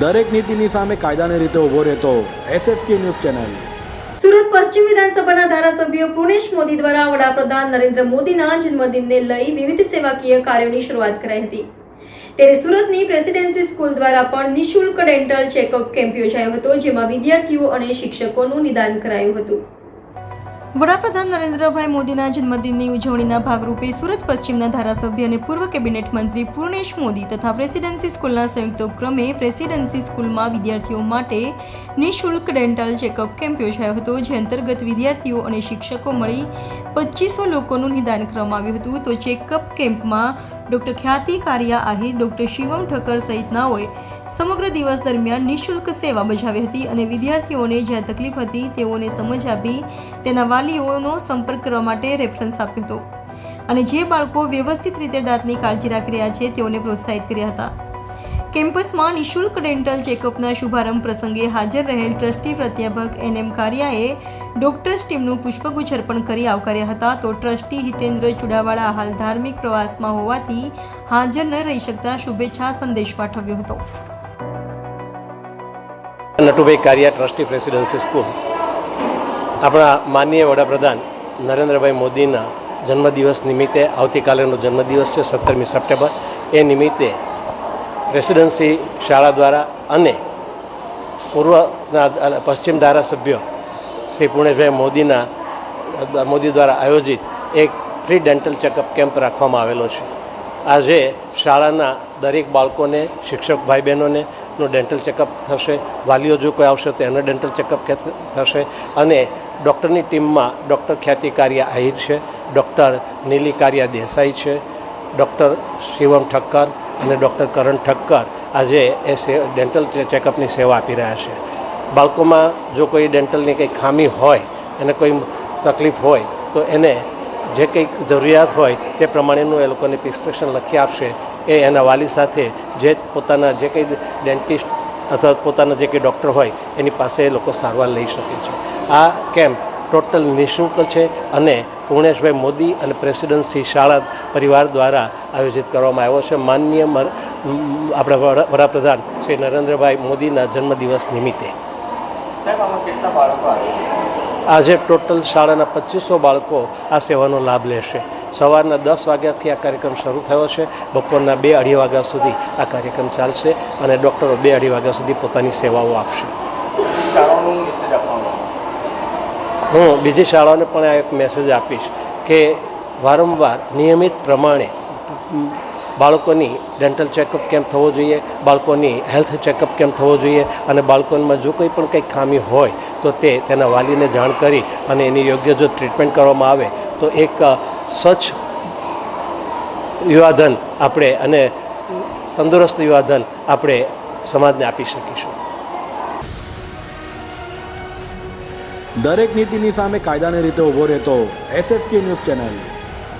દરેક નીતિની સામે કાયદાની રીતે ઊભો રહેતો એસએસકે ન્યૂઝ ચેનલ. સુરત પશ્ચિમ વિધાનસભાના ધારાસભ્ય પુણેશ મોદી દ્વારા વડાપ્રધાન નરેન્દ્ર મોદીના જન્મદિનને લઈ વિવિધ સેવાકીય કાર્યોની શરૂઆત કરાઈ હતી. ત્યારે સુરતની પ્રેસિડેન્સી સ્કૂલ દ્વારા પણ નિઃશુલ્ક ડેન્ટલ ચેકઅપ કેમ્પ યોજાયો હતો, જેમાં વિદ્યાર્થીઓ અને શિક્ષકોનું નિદાન કરાયું હતું. વડાપ્રધાન નરેન્દ્રભાઈ મોદીના જન્મદિનની ઉજવણીના ભાગરૂપે સુરત પશ્ચિમના ધારાસભ્ય અને પૂર્વ કેબિનેટ મંત્રી પૂર્ણેશ મોદી તથા પ્રેસિડેન્સી સ્કૂલના સંયુક્ત ઉપક્રમે પ્રેસિડેન્સી સ્કૂલમાં વિદ્યાર્થીઓ માટે નિઃશુલ્ક ડેન્ટલ ચેકઅપ કેમ્પ યોજાયો હતો, જે અંતર્ગત વિદ્યાર્થીઓ અને શિક્ષકો મળી પચીસો લોકોનું નિદાન કરવામાં આવ્યું હતું. તો ચેકઅપ કેમ્પમાં ડોક્ટર ખ્યાતિ કારિયા આહિર, ડોક્ટર શિવમ ઠક્કર સહિતનાઓએ સમગ્ર દિવસ દરમિયાન નિઃશુલ્ક સેવા બજાવી હતી અને વિદ્યાર્થીઓને જ્યાં તકલીફ હતી તેઓને સમજ આપી તેના વાલીઓનો સંપર્ક કરવા માટે રેફરન્સ આપ્યો હતો. અને જે બાળકો વ્યવસ્થિત રીતે દાંતની કાળજી રાખી રહ્યા છે તેઓને પ્રોત્સાહિત કર્યા હતા. કેમ્પસમાં નિઃશુલ્ક ડેન્ટલ ચેકઅપના શુભારંભ પ્રસંગે હાજર રહેલ ટ્રસ્ટી પ્રાધ્યાપક એન એમ કારિયાએ ડોક્ટર્સ ટીમનું પુષ્પગુચ્છ અર્પણ કરી આવકાર્યા હતા તો ટ્રસ્ટી હિતેન્દ્ર ચુડાવાળા હાલ ધાર્મિક પ્રવાસમાં હોવાથી હાજર ન રહી શકતા શુભેચ્છા સંદેશ પાઠવ્યો હતો. Natubhai Kariya, trustee presidency school. આપણા માનનીય વડાપ્રધાન નરેન્દ્રભાઈ મોદીના જન્મદિવસ નિમિત્તે, આવતીકાલેનો જન્મદિવસ છે સત્તરમી સપ્ટેમ્બર. એ નિમિત્તે પ્રેસિડેન્સી શાળા દ્વારા અને પૂર્વના પશ્ચિમ ધારાસભ્ય શ્રી પૂર્ણેશભાઈ મોદીના, મોદી દ્વારા આયોજિત એક ફ્રી ડેન્ટલ ચેકઅપ કેમ્પ રાખવામાં આવેલો છે. આજે શાળાના દરેક બાળકોને, શિક્ષક ભાઈ બહેનોને નું ડેન્ટલ ચેકઅપ થશે, વાલીઓ જો કોઈ આવશે તો એનો ડેન્ટલ ચેકઅપ થશે. અને ડૉક્ટરની ટીમમાં ડૉક્ટર ખ્યાતિ કારિયા આહિર છે, ડૉક્ટર નીલી કાર્યા દેસાઈ છે, ડૉક્ટર શિવમ ઠક્કર અને ડૉક્ટર કરણ ઠક્કર આજે એ ડેન્ટલ ચેકઅપની સેવા આપી રહ્યા છે. બાળકોમાં જો કોઈ ડેન્ટલની કંઈ ખામી હોય, એને કોઈ તકલીફ હોય, તો એને જે કંઈક જરૂરિયાત હોય તે પ્રમાણેનું એ લોકોને પ્રિસ્ક્રિપ્શન લખી આપશે. એ એના વાલી સાથે જે પોતાના જે કંઈ ડેન્ટિસ્ટ અથવા પોતાના જે કંઈ ડૉક્ટર હોય એની પાસે એ લોકો સારવાર લઈ શકે છે. આ કેમ્પ ટોટલ નિઃશુલ્ક છે અને પૂર્ણેશભાઈ મોદી અને પ્રેસિડેન્સી શાળા પરિવાર દ્વારા આયોજિત કરવામાં આવ્યો છે. માનનીય આપણા વડા- વડાપ્રધાન શ્રી નરેન્દ્રભાઈ મોદીના જન્મદિવસ નિમિત્તે. આજે ટોટલ શાળાના પચીસો બાળકો આ સેવાનો લાભ લેશે. સવારના દસ વાગ્યાથી આ કાર્યક્રમ શરૂ થયો છે. બપોરના બે અઢી વાગ્યા સુધી આ કાર્યક્રમ ચાલશે અને ડૉક્ટરો બે અઢી વાગ્યા સુધી પોતાની સેવાઓ આપશે. હું બીજી શાળાઓને પણ આ એક મેસેજ આપીશ કે વારંવાર નિયમિત પ્રમાણે બાળકોની ડેન્ટલ ચેકઅપ કેમ થવો જોઈએ બાળકોની હેલ્થ ચેકઅપ કેમ્પ થવો જોઈએ અને બાળકોમાં જો કોઈ પણ કંઈક ખામી હોય તો તે તેના વાલીને જાણ કરી અને એની યોગ્ય જો ટ્રીટમેન્ટ કરવામાં આવે તો એક સ્વચ્છ યુવાધન આપણે અને તંદુરસ્ત યુવાધન આપણે સમાજને આપી શકીશું. દરેક નીતિની સામે કાયદાની રીતે ઊભો રહેતો એસએસકે ન્યૂઝ ચેનલ.